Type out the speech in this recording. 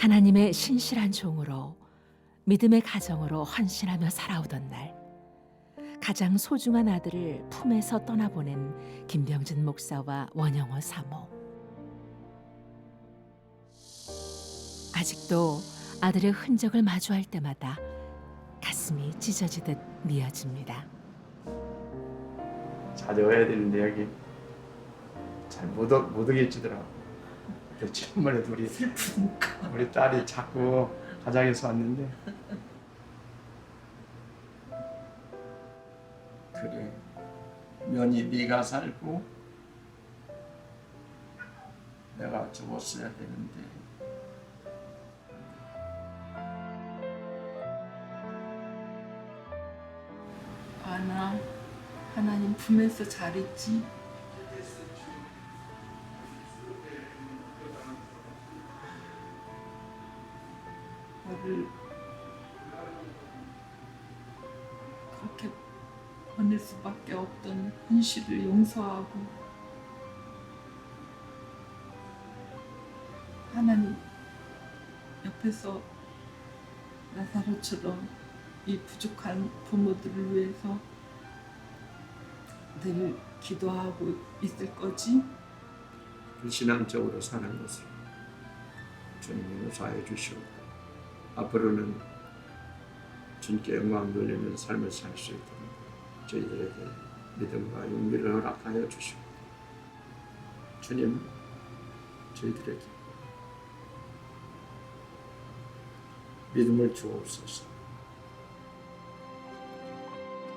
하나님의 신실한 종으로 믿음의 가정으로 헌신하며 살아오던 날 가장 소중한 아들을 품에서 떠나보낸 김병진 목사와 원영호 사모 아직도 아들의 흔적을 마주할 때마다 가슴이 찢어지듯 미어집니다. 자주 와야 되는데 여기 잘못 못 오겠지더라고. 근데 지난번에도 우리 슬프니까. 우리 딸이 자꾸 가장에서 왔는데 그래 면이 네가 살고 내가 죽었어야 되는데 아나 하나님 품에서 잘 있지. 너를 그렇게 보낼 수밖에 없던 현실을 용서하고 하나님 옆에서 나사로처럼 이 부족한 부모들을 위해서 늘 기도하고 있을 거지? 신앙적으로 사는 것을 주님이 용서하여 주시고 앞으로는 주님께 영광 돌리는 삶을 살 수 있도록 저희들에게 믿음과 용기를 허락하여 주시고 주님 저희들에게 믿음을 주옵소서